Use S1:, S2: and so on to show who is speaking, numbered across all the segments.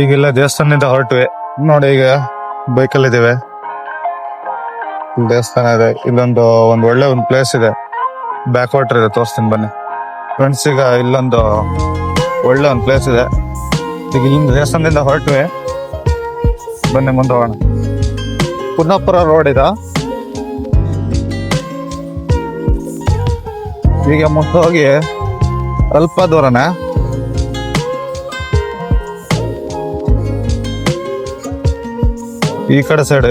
S1: ಈಗೆಲ್ಲ ದೇವಸ್ಥಾನದಿಂದ ಹೊರಟ್ವಿ. ನೋಡಿ ಈಗ ಬೈಕಲ್ಲಿ ಇದ್ದೇವೆ ದೇವಸ್ಥಾನ ಇದೆ. ಇಲ್ಲೊಂದು ಒಂದು ಒಳ್ಳೆ ಒಂದು ಪ್ಲೇಸ್ ಇದೆ. ಬ್ಯಾಕ್ ವಾಟರ್ ಇದೆ. ತೋರಿಸ್ತೀನಿ ಬನ್ನಿ. ಫ್ರೆಂಡ್ಸ್ ಈಗ ಇಲ್ಲೊಂದು ಒಳ್ಳೆ ಒಂದು ಪ್ಲೇಸ್ ಇದೆ. ಈಗ ಇಲ್ಲಿಂದ ದೇವಸ್ಥಾನದಿಂದ ಹೊರಟ್ವಿ. ಬನ್ನಿ, ಮುಂದೆ ಹೋಗೋಣ. ಪುನ್ನಪುರ ರೋಡ್ ಇದೆ. ಈಗ ಮುಂದೆ ಹೋಗಿ ಅಲ್ಪ ದೂರನೇ. ಈ ಕಡೆ ಸೈಡ್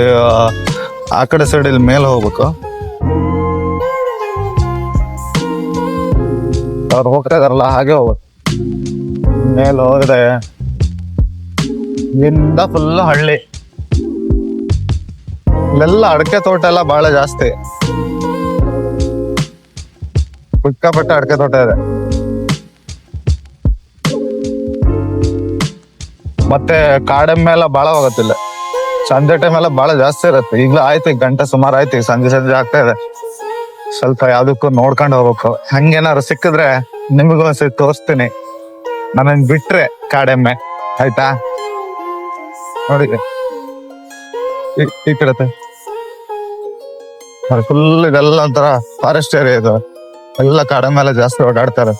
S1: ಆ ಕಡೆ ಸೈಡ್ ಇಲ್ಲಿ ಮೇಲೆ ಹೋಗ್ಬೇಕು. ಅವ್ರು ಹೋಗ್ತಾ ಇದಾರಲ್ಲ ಹಾಗೆ ಹೋಗ್ಬೇಕು. ಮೇಲೆ ಹೋಗಿದೆ. ಇಲ್ಲಿಂದ ಫುಲ್ ಹಳ್ಳಿ. ಇಲ್ಲೆಲ್ಲ ಅಡಕೆ ತೋಟ ಎಲ್ಲ ಬಹಳ ಜಾಸ್ತಿ. ಸಿಕ್ಕಾಪಟ್ಟೆ ಅಡಕೆ ತೋಟ ಇದೆ. ಮತ್ತೆ ಕಾಡೆಮ್ಮೆ ಎಲ್ಲ ಬಹಳ ಹೋಗತ್ತಿಲ್ಲ ಸಂಜೆ ಟೈಮ್ ಎಲ್ಲ ಬಹಳ ಜಾಸ್ತಿ ಇರುತ್ತೆ. ಈಗಲೂ ಆಯ್ತು ಗಂಟೆ ಸುಮಾರು ಆಯ್ತು ಸಂಜೆ ಸಂಜೆ ಆಗ್ತಾ ಇದೆ. ಸ್ವಲ್ಪ ಯಾವ್ದಕ್ಕೂ ನೋಡ್ಕೊಂಡು ಹೋಗ್ಬೇಕು. ಹಂಗೇನಾದ್ರು ಸಿಕ್ಕಿದ್ರೆ ನಿಮಗೂ ಒಂದ್ಸರಿ ತೋರಿಸ್ತೀನಿ. ನನ್ನ ಬಿಟ್ರೆ ಕಾಡೆಮ್ಮೆ. ಆಯ್ತಾ? ನೋಡಿ. ಈ ಕಡೆ ಫುಲ್ ಇದೆಲ್ಲ ಒಂಥರ ಫಾರೆಸ್ಟ್ ಏರಿಯಾ ಇದು. ಎಲ್ಲ ಕಾಡೆಮ್ಮೆಲ್ಲ ಜಾಸ್ತಿ ಓಡಾಡ್ತಾರೆ.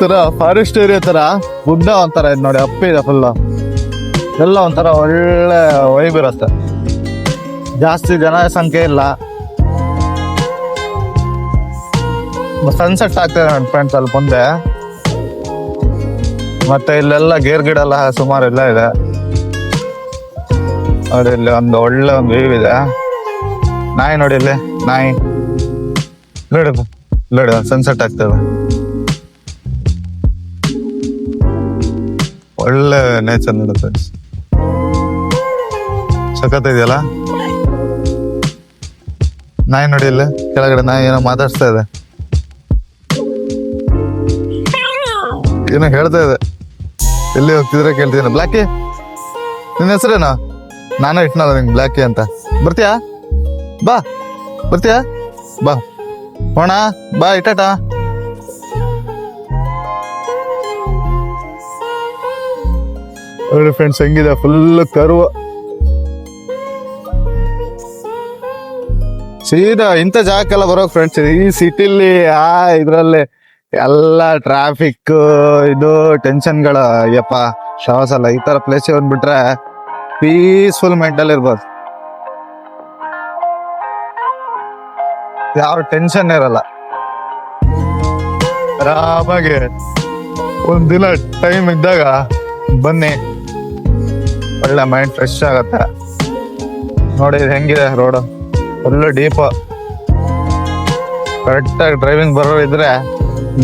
S1: ತರ ಫಾರೆಸ್ಟ್ ಏರಿಯಾ ತರ, ಗುಡ್ಡ ಒಂಥರ ಇದೆ ನೋಡಿ ಅಪ್ಪ ಇದೆ ಫುಲ್ ಎಲ್ಲ ಒಂಥರ ಒಳ್ಳೆ ವೈಬ್ ಇರುತ್ತೆ. ಜಾಸ್ತಿ ಜನಸಂಖ್ಯೆ ಇಲ್ಲ. ಸನ್ಸೆಟ್ ಆಗ್ತದೆ ನನ್ನ ಫ್ರೆಂಡ್ಸ್ ಅಲ್ಲಿ ಮುಂದೆ. ಮತ್ತೆ ಇಲ್ಲೆಲ್ಲ ಗೇರ್ ಗಿಡ ಎಲ್ಲ ಸುಮಾರು ಎಲ್ಲ ಇದೆ. ನೋಡಿ ಇಲ್ಲಿ ಒಂದು ಒಳ್ಳೆ ಒಂದು ವ್ಯೂ ಇದೆ. ನಾಯಿ ನೋಡಿ ಇಲ್ಲಿ, ನಾಯಿ. ನೋಡಿ ನೋಡಿ ಸನ್ಸೆಟ್ ಆಗ್ತದೆ ಒಳ್ಳೆ ನೇಚರ್ ನೋಡುತ್ತೆ ಸಖತ್ ಇದೆಯಲ್ಲ? ನಾಯಿ ನೋಡಿ ಇಲ್ಲ, ಕೆಳಗಡೆ ನಾಯಿ ಏನೋ ಮಾತಾಡ್ಸ್ತಾ ಇದೆ. ಏನೋ ಹೇಳ್ತಾ ಇದೆ. ಎಲ್ಲಿ ಹೋಗ್ತಿದ್ರೆ ಕೇಳ್ತೀನಿ ಬ್ಲಾಕಿ, ನಿನ್ನ ಹೆಸರೇನಾ? ನಾನು ಇಟ್ನಲ್ಲ ನಿಂಗೆ ಬ್ಲಾಕಿ ಅಂತ. ಬರ್ತೀಯಾ? ಬಾ ಬರ್ತೀಯಾ? ಬಾ. ಹೋಣ, ಬಾ ಇಟ್ಟಾಟ ನೋಡಿ ಫ್ರೆಂಡ್ಸ್ ಹೆಂಗಿದೆ? ಫುಲ್ ಕರುವ. ಸೀದಾ ಇಂಥ ಜಾಗಕ್ಕೆಲ್ಲ ಬರೋ ಫ್ರೆಂಡ್ಸ್ ಈ ಸಿಟಿಲಿ ಆ ಇದ್ರಲ್ಲಿ ಎಲ್ಲ ಟ್ರಾಫಿಕ್ ಇದು ಟೆನ್ಷನ್ಗಳ ಯಪ್ಪ ಅಲ್ಲ ಈ ತರ ಪ್ಲೇಸ್ ಬಂದ್ಬಿಟ್ರೆ ಪೀಸ್ಫುಲ್ ಮೆಂಟಲ್ ಇರ್ಬೋದು. ಯಾವ ಟೆನ್ಷನ್ ಇರಲ್ಲ. ಆರಾಮಾಗಿ ಒಂದಿನ ದಿನ ಟೈಮ್ ಇದ್ದಾಗ ಬನ್ನಿ. ಒಳ್ಳೆ ಮೈಂಡ್ ಫ್ರೆಶ್ ಆಗತ್ತೆ. ನೋಡಿ ಇದು ಹೆಂಗಿದೆ ರೋಡ್ ಫುಲ್ಲು ಡೀಪ್ ಕರೆಕ್ಟ್ ಆಗಿ ಡ್ರೈವಿಂಗ್ ಬರೋರು ಇದ್ರೆ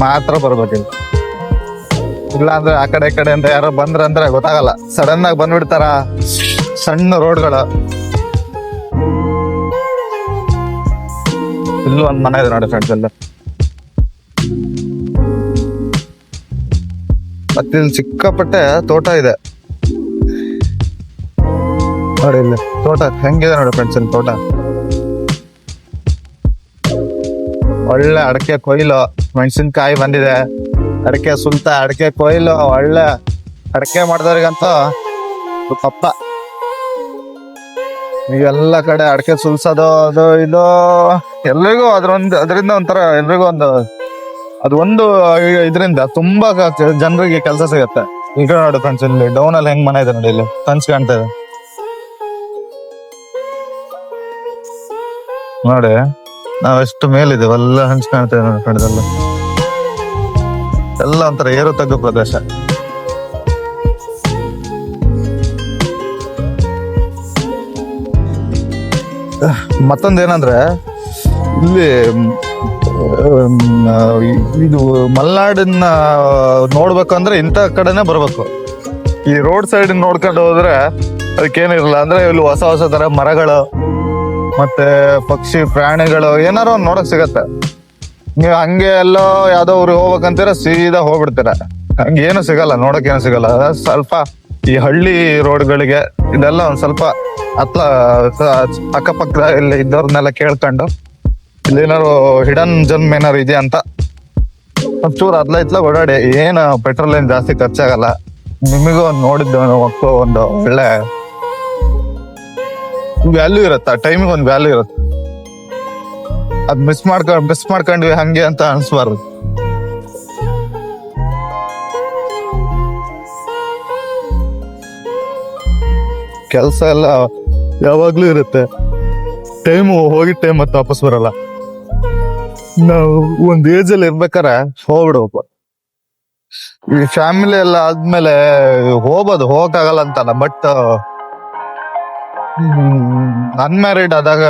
S1: ಮಾತ್ರ ಬರ್ಬೇಕಿಲ್ಲ ಇಲ್ಲ ಅಂದ್ರೆ ಆ ಕಡೆ ಈ ಕಡೆ ಅಂತ ಯಾರೋ ಬಂದ್ರ ಅಂದ್ರೆ ಗೊತ್ತಾಗಲ್ಲ. ಸಡನ್ ಆಗಿ ಬಂದ್ಬಿಡ್ತಾರ ಸಣ್ಣ ರೋಡ್ಗಳು ಇಲ್ಲೂ ಒಂದ್ ಮನೆ ಇದೆ ನೋಡಿ ಫ್ರೆಂಡ್ಸ್ ಎಲ್ಲ ಮತ್ತಿಲ್ಲಿ ಸಿಕ್ಕಾಪಟ್ಟೆ ತೋಟ ಇದೆ. ನೋಡಿ ಇಲ್ಲಿ ತೋಟ ಹೆಂಗಿದೆ ನೋಡಿ ಫ್ರೆಂಡ್ಸ್ ತೋಟ. ಒಳ್ಳೆ ಅಡಕೆ ಕೊಯ್ಲು, ಮೆಣಸಿನ್ಕಾಯಿ ಬಂದಿದೆ. ಅಡಕೆ ಸುಲ್ತ ಅಡಕೆ ಕೊಯ್ಲು, ಒಳ್ಳೆ ಅಡಕೆ ಮಾಡಿದವ್ರಿಗಂತೂ ಪಪ್ಪ ಈಗೆಲ್ಲ ಕಡೆ ಅಡಕೆ ಸುಲ್ಸೋದು, ಅದು ಇದು, ಎಲ್ರಿಗೂ ಅದ್ರೊಂದು, ಅದರಿಂದ ಒಂಥರ ಎಲ್ರಿಗೂ ಒಂದು, ಅದು ಒಂದು ಇದರಿಂದ ತುಂಬಾ ಜನರಿಗೆ ಕೆಲಸ ಸಿಗುತ್ತೆ. ಈಗ ನೋಡಿ ಫ್ರೆಂಡ್ಸ್ ಇಲ್ಲಿ ಡೌನ್ ಅಲ್ಲಿ ಹೆಂಗ್ ಮನೆ ಇದೆ ನೋಡಿ ಇಲ್ಲಿ ಕನ್ಸ್ ಕಾಣ್ತಾ ಇದೆ. ನೋಡಿ ನಾವೆಷ್ಟು ಮೇಲಿದ್ದೇವೆ ಎಲ್ಲ ಹಂಚ್ ಕಾಣ್ತೇವೆ ನೋಡಿ ಎಲ್ಲ ಒಂಥರ ಏರು ತಗ್ಗು ಪ್ರದೇಶ. ಮತ್ತೊಂದೇನಂದ್ರೆ ಇಲ್ಲಿ ಇದು ಮಲ್ನಾಡನ್ನ ನೋಡ್ಬೇಕು ಅಂದ್ರೆ ಇಂಥ ಕಡೆನೆ ಬರ್ಬೇಕು. ಈ ರೋಡ್ ಸೈಡ್ ನೋಡ್ಕೊಂಡು ಹೋದ್ರೆ ಅದಕ್ಕೇನಿರಲ್ಲ, ಅಂದ್ರೆ ಇಲ್ಲಿ ಹೊಸ ಹೊಸ ತರ ಮರಗಳು ಮತ್ತೆ ಪಕ್ಷಿ ಪ್ರಾಣಿಗಳು ಏನಾರು ಒಂದ್ ನೋಡಕ್ ಸಿಗತ್ತೆ. ನೀವು ಹಂಗೆ ಎಲ್ಲೋ ಯಾವ್ದೋ ಊರಿಗೆ ಹೋಗ್ಬೇಕಂತೀರ, ಸೀದಾ ಹೋಗ್ಬಿಡ್ತೀರ. ಹಂಗೇನು ಸಿಗಲ್ಲ, ನೋಡಕ್ ಏನು ಸಿಗಲ್ಲ. ಸ್ವಲ್ಪ ಈ ಹಳ್ಳಿ ರೋಡ್ಗಳಿಗೆ ಇದೆಲ್ಲ ಒಂದ್ ಸ್ವಲ್ಪ ಅತ್ತ ಅಕ್ಕಪಕ್ಕ ಇಲ್ಲಿ ಇದ್ದವ್ರನ್ನೆಲ್ಲ ಕೇಳ್ಕೊಂಡು ಇಲ್ಲಿ ಏನಾರು ಹಿಡನ್ ಜನ್ಮ ಏನಾರು ಇದೆ ಅಂತ. ಒಂಚೂರು ಅದ್ಲ ಇತ್ಲ ಓಡಾಡಿ, ಏನು ಪೆಟ್ರೋಲ್ ಏನ್ ಜಾಸ್ತಿ ಖರ್ಚಾಗಲ್ಲ. ನಿಮಗೂ ಒಂದು ನೋಡಿದ್ದು ಒಂದು ಒಳ್ಳೆ ವ್ಯಾಲ್ಯೂ ಇರುತ್ತೆ? ಆ ಟೈಮಿಗೆ ಒಂದು ವ್ಯಾಲ್ಯೂ ಇರುತ್ತೆ? ಅದ್ ಮಿಸ್ ಮಾಡ್ಕ ಮಿಸ್ ಮಾಡ್ಕೊಂಡ್ವಿ ಹಂಗೆ ಅಂತ ಅನ್ಸ್ಬಾರ್ದು. ಕೆಲಸ ಎಲ್ಲ ಯಾವಾಗ್ಲೂ ಇರುತ್ತೆ. ಟೈಮು ಹೋಗಿ ಟೈಮ್ ಮತ್ತೆ ವಾಪಸ್ ಬರಲ್ಲ. ನಾವು ಒಂದ್ ಏಜ್ ಅಲ್ಲಿ ಇರ್ಬೇಕಾರೆ ಹೋಗ್ಬಿಡ್ಬೇಕು ಈ ಫ್ಯಾಮಿಲಿ ಎಲ್ಲ ಆದ್ಮೇಲೆ ಹೋಗೋದು ಹೋಗಕ್ಕಾಗಲ್ಲ ಅಂತಲ್ಲ ಬಟ್ ಅನ್ಮ್ಯಾರಿಡ್ ಆದಾಗ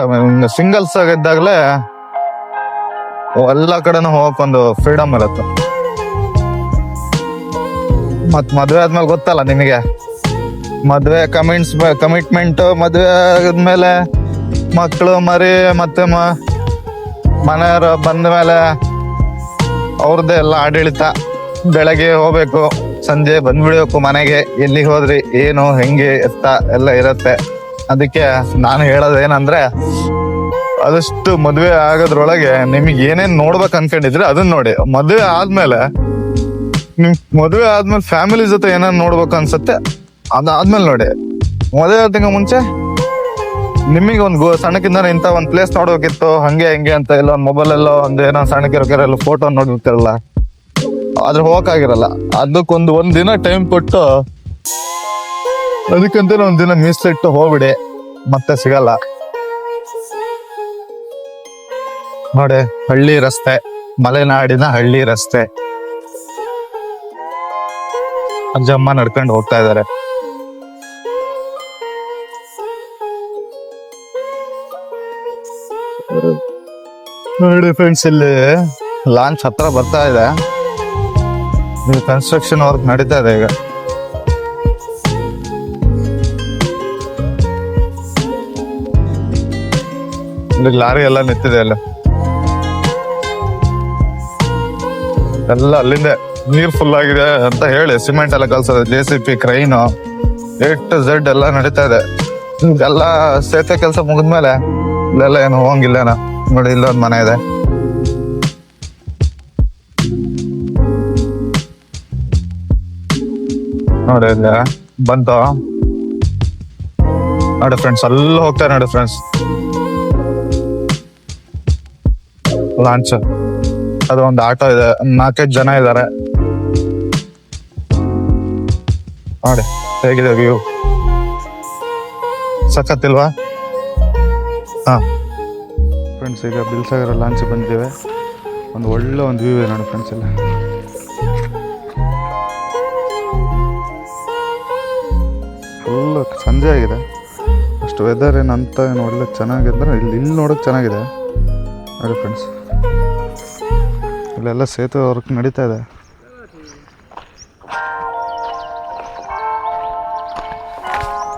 S1: ಸಿಂಗಲ್ಸ್ ಆಗಿದ್ದಾಗಲೇ ಎಲ್ಲ ಕಡೆನೂ ಹೋಗಕ್ ಒಂದು ಫ್ರೀಡಮ್ ಇರುತ್ತೆ. ಮತ್ ಮದ್ವೆ ಆದ್ಮೇಲೆ ಗೊತ್ತಲ್ಲ ನಿಮಗೆ ಮದ್ವೆ ಕಮಿಟ್ಸ್ ಕಮಿಟ್ಮೆಂಟ್ ಮದ್ವೆ ಆದ್ಮೇಲೆ ಮಕ್ಕಳು ಮರಿ, ಮತ್ತೆ ಮನೆಯವರು ಬಂದ ಮೇಲೆ ಅವ್ರದ್ದೇ ಎಲ್ಲ ಆಡಳಿತ. ಬೆಳಗ್ಗೆ ಹೋಗ್ಬೇಕು, ಸಂಜೆ ಬಂದ್ಬಿಡ್ಬೇಕು ಮನೆಗೆ. ಎಲ್ಲಿಗೆ ಹೋದ್ರಿ, ಏನು, ಹೆಂಗೆ, ಎತ್ತ, ಎಲ್ಲ ಇರತ್ತೆ. ಅದಕ್ಕೆ ನಾನು ಹೇಳೋದೇನಂದ್ರೆ ಆದಷ್ಟು ಮದುವೆ ಆಗೋದ್ರೊಳಗೆ ನಿಮಗೆ ಏನೇನು ನೋಡ್ಬೇಕು ಅನ್ಕೊಂಡಿದ್ರೆ ಅದನ್ನ ನೋಡಿ. ಮದುವೆ ಆದ್ಮೇಲೆ, ನಿಮ್ ಮದುವೆ ಆದ್ಮೇಲೆ ಫ್ಯಾಮಿಲಿ ಜೊತೆ ಏನಾದ್ರು ನೋಡ್ಬೇಕು ಅನ್ಸುತ್ತೆ ಅದಾದ್ಮೇಲೆ ನೋಡಿ. ಮದುವೆ ಆದ ಮುಂಚೆ ನಿಮಗೆ ಒಂದು ಸಣ್ಣಕ್ಕಿಂತ ಇಂಥ ಒಂದು ಪ್ಲೇಸ್ ನೋಡ್ಬೇಕಿತ್ತು, ಹಂಗೆ ಹಿಂಗೆ ಅಂತ ಇಲ್ಲ ಒಂದು ಮೊಬೈಲ್ ಎಲ್ಲೋ ಒಂದು ಏನೋ ಸಣ್ಣಕ್ಕಿರೋಕೆಲ್ಲ ಫೋಟೋ ನೋಡಿರ್ತಿರಲ್ಲ ಆದ್ರೆ ಹೋಗಕ್ಕಾಗಿರಲ್ಲ. ಅದಕ್ಕೊಂದು ಒಂದು ದಿನ ಟೈಮ್ ಕೊಟ್ಟು ಅದಕ್ಕಂತ ಒಂದ್ ದಿನ ಮೀಸಲಿಟ್ಟು ಹೋಗ್ಬಿಡಿ, ಮತ್ತೆ ಸಿಗಲ್ಲ. ನೋಡಿ, ಹಳ್ಳಿ ರಸ್ತೆ, ಮಲೆನಾಡಿನ ಹಳ್ಳಿ ರಸ್ತೆ. ಅಜ್ಜಮ್ಮ ನಡ್ಕೊಂಡು ಹೋಗ್ತಾ ಇದ್ದಾರೆ. ನೋಡಿ ಫ್ರೆಂಡ್ಸ್ ಇಲ್ಲಿ ಲಾಂಚ್ ಹತ್ರ ಬರ್ತಾ ಇದೆ. ಕನ್ಸ್ಟ್ರಕ್ಷನ್ ವರ್ಕ್ ನಡೀತಾ ಇದೆ ಈಗ. ಇಲ್ಲಿ ಲಾರಿ ಎಲ್ಲ ನಿಂತಿದೆ ಅಲ್ಲ. ಎಲ್ಲ ಅಲ್ಲಿಂದ ನೀರ್ ಫುಲ್ ಆಗಿದೆ ಅಂತ ಹೇಳಿ ಸಿಮೆಂಟ್ ಎಲ್ಲ ಕಲ್ಸೋದು J C B crane A to Z ಎಲ್ಲ ನಡೀತಾ ಇದೆ. ಎಲ್ಲ ಸೇತುವೆ ಕೆಲಸ ಮುಗಿದ್ಮೇಲೆ ಇಲ್ಲೆಲ್ಲ ಏನು ಹೋಗಂಗಿಲ್ಲೇನ. ನೋಡಿ, ಇಲ್ಲೊಂದು ಮನೆ ಇದೆ. ನೋಡಿ, ಇಲ್ಲ ಬಂತು ನೋಡಿ ಫ್ರೆಂಡ್ಸ್ ಅಲ್ಲಿ ಹೋಗ್ತಾರೆ ನೋಡಿ ಫ್ರೆಂಡ್ಸ್ ಲಾಂಚ್ ಅದು ಒಂದು ಆಟೋ ಇದೆ. ನಾಲ್ಕೈದು ಜನ ಇದ್ದಾರೆ. ನೋಡಿ, ಹೇಗಿದೆ ವ್ಯೂ ಸಖತ್ತಿಲ್ವಾ? ಹಾ. ಫ್ರೆಂಡ್ಸ್ ಈಗ ಬಿಲ್ಸಾಗರ ಲಾಂಚ್ ಬಂದಿದ್ದೇವೆ. ಒಂದು ಒಳ್ಳೆ ಒಂದು ವ್ಯೂ ಇದೆ ನೋಡಿ ಫ್ರೆಂಡ್ಸ್ ಎಲ್ಲ. ಫುಲ್ ಸಂಜೆ ಆಗಿದೆ. ಅಷ್ಟು ವೆದರ್ ಏನಂತ ಏನು ಒಳ್ಳೆ ಚೆನ್ನಾಗಿದ್ರೆ ಇಲ್ಲಿ ಇಲ್ಲಿ ನೋಡೋಕೆ ಚೆನ್ನಾಗಿದೆ. ನೋಡಿ ಫ್ರೆಂಡ್ಸ್ ಇಲ್ಲೆಲ್ಲ ಸೇತುವೆ ವರ್ಕ್ ನಡೀತಾ ಇದೆ.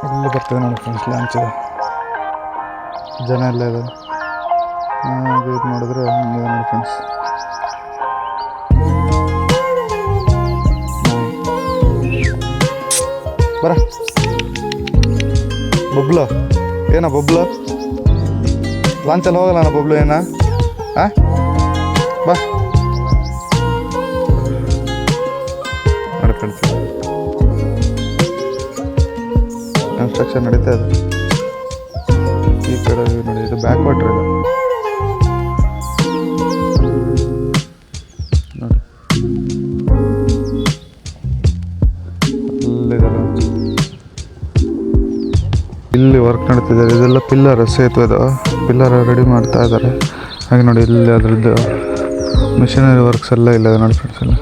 S1: ಇಲ್ಲಿ ಬರ್ತದೆ ನೋಡಿ ಫ್ರೆಂಡ್ಸ್ ಲಾಂಚ್ ಜನ ಎಲ್ಲ ಇದೆ ಇದು ನೋಡಿದ್ರೆ ಹಂಗೆ ನೋಡಿ ಫ್ರೆಂಡ್ಸ್ ಬರ. ಬೊಬ್ಲ, ಏನ ಬೊಬ್ಲ? ಲಾಂಚಲ್ಲಿ ಹೋಗಲ್ಲ ಬಬ್ಲು ಏನ? ಆ? ಕನ್ಸ್ಟ್ರಕ್ಷನ್ ನಡೀತಾ ಇದೆ. ಈ ಕಡೆ ನೋಡಿ, ಇದು ಬ್ಯಾಕ್ ವಾಟರ್ ಇದೆ. ಇಲ್ಲಿ ವರ್ಕ್ ನಡೀತಿದ್ದಾರೆ ಇದೆಲ್ಲ ಪಿಲ್ಲರ್ ಸೇತುವೆ ಇದು. ಪಿಲ್ಲರ್ ರೆಡಿ ಮಾಡ್ತಾ ಇದ್ದಾರೆ. ಹಾಗೆ ನೋಡಿ, ಇಲ್ಲಿ ಅದರದ್ದು ಮಿಷನರಿ ವರ್ಕ್ಸ್ ಎಲ್ಲ ಇಲ್ಲ ನೋಡಿ ಫ್ರೆಂಡ್ಸ್ ಎಲ್ಲ.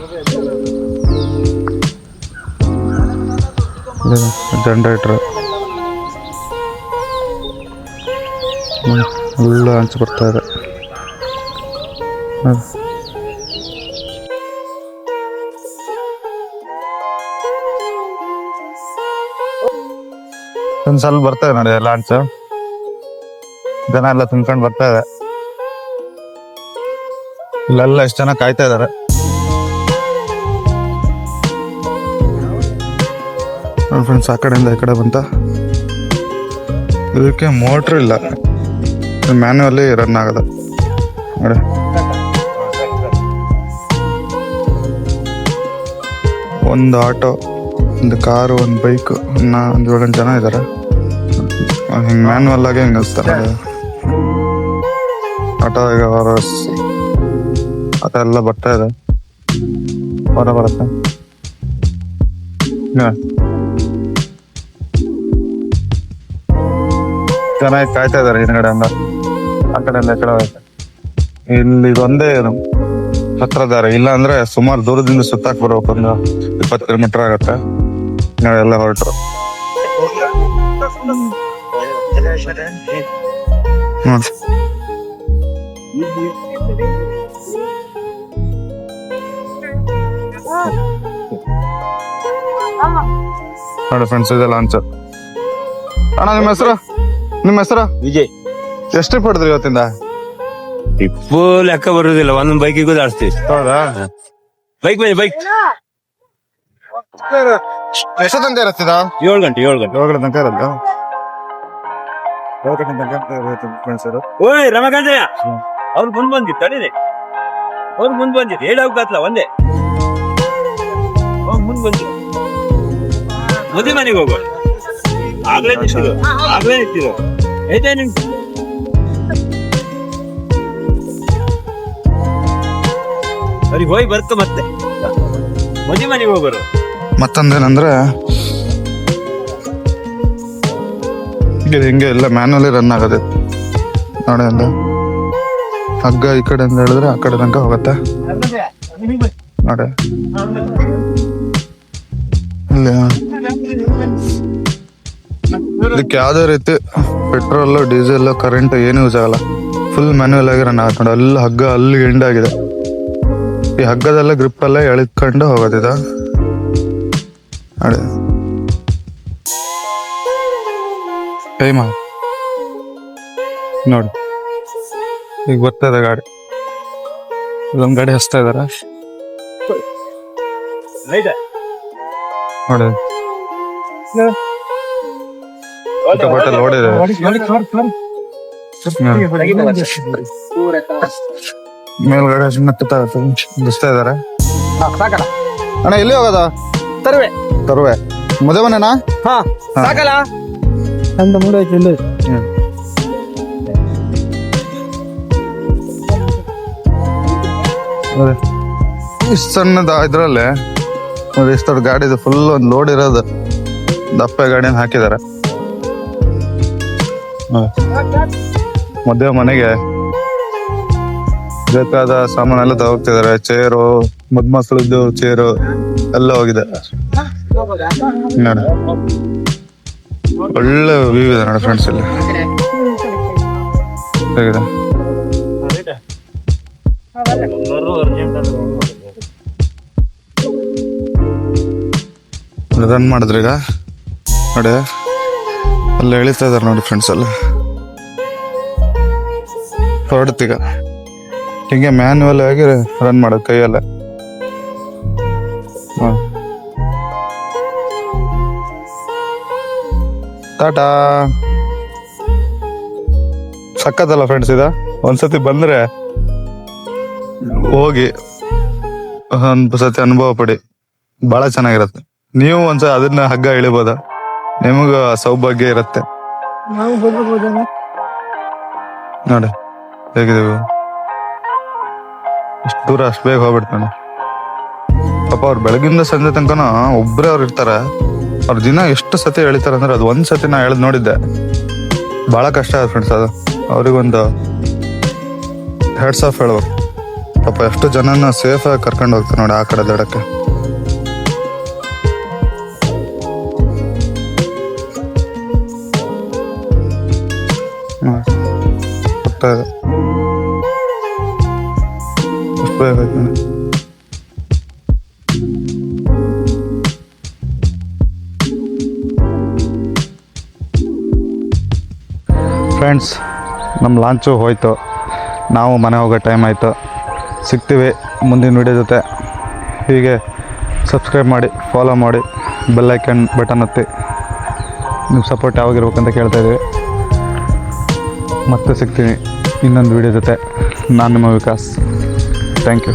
S1: ಜನ್ರೇಟ್ರ್ ಎಲ್ಲ ಹಂಚು ಬರ್ತಾ ಇದೆ. ಒಂದು ಸ್ವಲ್ಪ ಬರ್ತದೆ ನೋಡಿ ಲಾಂಚ್ ಜನ ಎಲ್ಲ ತಿನ್ಕೊಂಡು ಬರ್ತಾ ಇದೆ. ಇಲ್ಲೆಲ್ಲ ಎಷ್ಟು ಜನ ಕಾಯ್ತಾ ಇದಾರೆ? ಫ್ರೆಂಡ್ಸ್ ಆ ಕಡೆಯಿಂದ ಈ ಕಡೆ ಬಂತ. ಇದಕ್ಕೆ ಮೋಟ್ರ್ ಇಲ್ಲ. ಮ್ಯಾನ್ಯುವಲಿ ರನ್ ಆಗದ ನೋಡಿ. ಒಂದು ಆಟೋ, ಒಂದು ಕಾರು, ಒಂದು ಬೈಕ್ ಒಂದು ಏಳೆಂಟು ಜನ ಇದ್ದಾರೆ ಹಿಂಗೆ ಮ್ಯಾನ್ಯಲ್ ಆಗಿ ಹಿಂಗೆ ಹಚ್ತಾರೆ. ಆಟೋ ಈಗ ಆಟೋ ಎಲ್ಲ ಬರ್ತಾ ಇದೆ. ಹೊರ ಬರುತ್ತೆ. ಚೆನ್ನಾಗಿ ಕಾಯ್ತಾ ಇದ್ದಾರೆ ಹಿಂದ್ಗಡೆ ಎಲ್ಲ ಆ ಕಡೆ ಈ ಕಡೆ. ಇಲ್ಲಿ ಒಂದೇ ಹತ್ರ ದಾರಿ ಇಲ್ಲ ಅಂದ್ರೆ ಸುಮಾರು ದೂರದಿಂದ ಸುತ್ತಾಕ್ ಬರ್ಬೇಕು ಒಂದು ಇಪ್ಪತ್ತು ಕಿಲೋಮೀಟರ್ ಆಗತ್ತೆ. ನಾವೆಲ್ಲ ಹೊರಟ್ರು ನೋಡಿ ಫ್ರೆಂಡ್ಸ್ ಇದೆ ಲಾಂಚ್ ಅಣ್ಣ, ನಿಮ್ಮ ಹೆಸರು? ನಿಮ್ಮ ಹೆಸರು?
S2: ವಿಜಯ್.
S1: ಎಷ್ಟು ಪಡೆದ್ರಿ ಇವತ್ತಿಂದ?
S2: ಇಪ್ಪು ಲೆಕ್ಕ ಬರುದಿಲ್ಲ ಒಂದೊಂದ್ ಬೈಕಿಗೂ ಜಾಸ್ತಿ
S1: ಹೌದಾ?
S2: ಬೈಕ್ ಬನ್ನಿ ಬೈಕ್
S1: ಎಷ್ಟು ಇರತ್ತಿದ?
S2: ಏಳು ಗಂಟೆ ಏಳು ಗಂಟೆ.
S1: ಏಳು ತನಕ ಇರಲ್ಲ ಏಳು ಗಂಟೆ ತನಕ ಇರುತ್ತೆ
S2: ಓಯ್ ರಮಕಾಂತಯ್ಯ. ಅವ್ರು ಮುಂದ್ ಬಂದಿತ್ತು ತಡೀರಿ. ಅವ್ರು ಮುಂದ್ ಬಂದಿತ್ತು ಹೇಳೋಕತ್ಲ ಒಂದೇ? ಅವ್ರು ಮುಂದ್ ಬಂದಿತ್ತು ಮದುವೆ ಮನೆಗೆ ಹೋಗೋಣ ಆಗ್ಲೇ ನಿಂತಿರು ಆಗ್ಲೇ ನಿಂತಿರು ಐತೆ ನಿಂತು ಅವ್ರಿಗೆ ಹೋಗಿ ಬರ್ತು ಮತ್ತೆ. ಮದಿ ಮನೆಗೆ ಹೋಗೋರು
S1: ಮತ್ತೊಂದೇನಂದ್ರೆ ಇದು ಹಿಂಗೆ ಎಲ್ಲ ಮ್ಯಾನಲ್ಲಿ ರನ್ ಆಗದೆ. ನೋಡಿ ಅಂದ ಹಗ್ಗ ಈ ಕಡೆ ಅಂತ ಹೇಳಿದ್ರೆ ಆ ಕಡೆ ತನಕ ಹೋಗತ್ತೆ. ನೋಡಿ. ಇಲ್ಲಿ ಇದಕ್ಕೆ ಯಾವುದೇ ರೀತಿ ಪೆಟ್ರೋಲ್ ಡೀಸೆಲ್ ಕರೆಂಟ್ ಏನು ಯೂಸ್ ಆಗಲ್ಲ. ಫುಲ್ ಮ್ಯಾನ್ಯಲ್ ಆಗಿ ಆಗುತ್ತೆ ನೋಡಿ. ಅಲ್ಲಿ ಹಗ್ಗ ಅಲ್ಲಿ ಎಂಡ್ ಆಗಿದೆ. ಈ ಹಗ್ಗದೆಲ್ಲ ಗ್ರಿಪ್ ಎಲ್ಲ ಎಳ್ಕೊಂಡು ಹೋಗೋದಿದ ನೋಡಿ. ಟೈಮ್ ನೋಡಿ. ಈಗ ಬರ್ತಾ ಇದೆ ಗಾಡಿ. ಇಲ್ಲೊಂದು ಗಾಡಿ ಹಚ್ತಾ ಇದಾರ. ನೋಡಿ. ಬಟ್ಟೆ ಲೋಡ್ ಇದೆ ಮೇಲ್ಗಡೆ ಸುಮ್ಮನೆ ಬಿಸ್ತಾ ಇದಾರೆ. ಅಣ್ಣ ಎಲ್ಲಿ ಹೋಗೋದ?
S3: ತರುವೆ.
S1: ತರುವೆ. ಮದುವೆ ಮನೆನಾ?
S3: ಹಾ ಸಾಕಲ್ಲ. ಅಂತ
S1: ಇಷ್ಟು ಸಣ್ಣದ ಇದ್ರಲ್ಲಿ ಇಷ್ಟ ಇಷ್ಟು ದೊಡ್ಡ ಗಾಡಿ ಇದೆ ಫುಲ್ ಒಂದು ಲೋಡ್ ಇರೋದು. ದಪ್ಪ ಗಾಡಿನ ಹಾಕಿದ್ದಾರೆ. ಮದುವೆ ಮನೆಗೆ. ಬೇಕಾದ ಸಾಮಾನೆಲ್ಲ ತಗೋಗ್ತಿದಾರೆ ಚೇರು ಮದ್ ಚೇರು ಎಲ್ಲ ಹೋಗಿದೆ. ನೋಡಿ. ಒಳ್ಳೆ ವ್ಯೂ ಇದೆ ನೋಡಿ ಫ್ರೆಂಡ್ಸ್ ಇಲ್ಲಿ ಹೇಗಿದೆ? ರನ್ ಮಾಡಿದ್ರಿ ಈಗ? ನೋಡಿ. ಅಲ್ಲಿ ಎಳಿತಾ ಇದಾರೆ ನೋಡಿ ಫ್ರೆಂಡ್ಸ್ ಎಲ್ಲ. ಹೊರಡ್ತೀಗ. ಹಿಂಗೆ ಮ್ಯಾನ್ಯುವಲ್ ಆಗಿ ರನ್ ಮಾಡೋದು ಕೈಯಲ್ಲ. ಹಾಂ. ಟಾಟಾ. ಸಕ್ಕತ್ತಲ್ಲ ಫ್ರೆಂಡ್ಸ್ ಇದ? ಒಂದ್ಸತಿ ಬಂದ್ರೆ ಹೋಗಿ ಒಂದ್ ಸತಿ ಅನುಭವ ಪಡಿ. ಬಹಳ ಚೆನ್ನಾಗಿರತ್ತೆ. ನೀವು ಒಂದ್ಸತಿ ಅದನ್ನ ಹಗ್ಗ ಇಳಿಬೋದ? ನಿಮಗ ಸೌಭಾಗ್ಯ ಇರತ್ತೆ.
S3: ನಾವು
S1: ನೋಡಿ ಹೇಗಿದ್ದೀವಿ ಅಷ್ಟು ದೂರ ಅಷ್ಟು ಬೇಗ ಹೋಗ್ಬಿಡ್ತಾನೆ ಪಾಪ ಅವ್ರು ಬೆಳಗಿಂದ ಸಂಜೆ ತನಕನ ಒಬ್ಬರೇ ಅವ್ರು ಇರ್ತಾರೆ. ಅವ್ರ ದಿನ ಎಷ್ಟು ಸತಿ ಎಳಿತಾರೆ ಅಂದ್ರೆ ಅದು ಒಂದು ಸತಿ ನಾ ಎಳ್ದ್ ನೋಡಿದ್ದೆ. ಬಹಳ ಕಷ್ಟ ಆಯ್ತು ಫ್ರೆಂಡ್ಸ್ ಅದು. ಅವ್ರಿಗೊಂದು ಹೆಡ್ಸ್ ಆಫ್ ಹೇಳ್ಬೇಕು. ಪಾಪ ಎಷ್ಟು ಜನನ ಸೇಫ್ ಆಗಿ ಕರ್ಕೊಂಡು ಹೋಗ್ತಾರೆ ನೋಡಿ ಆ ಕಡೆ ದಡಕ್ಕೆ ಫ್ರೆಂಡ್ಸ್ ನಮ್ಮ ಲಾಂಚು ಹೋಯ್ತು. ನಾವು ಮನೆ ಹೋಗೋ ಟೈಮ್ ಆಯಿತು. ಸಿಗ್ತೀವಿ ಮುಂದಿನ ವಿಡಿಯೋ ಜೊತೆ. ಹೀಗೆ ಸಬ್ಸ್ಕ್ರೈಬ್ ಮಾಡಿ ಫಾಲೋ ಮಾಡಿ ಬೆಲ್ಲೈಕನ್ ಬಟನ್ ಒತ್ತಿ ನಿಮ್ಮ ಸಪೋರ್ಟ್ ಯಾವಾಗಿರ್ಬೇಕಂತ ಕೇಳ್ತಾ ಇದ್ದೀವಿ ಮತ್ತೆ ಸಿಗ್ತೀನಿ. ಇನ್ನೊಂದು ವಿಡಿಯೋ ಜೊತೆ ನಾನು ನಿಮ್ಮ ವಿಕಾಸ್. Thank you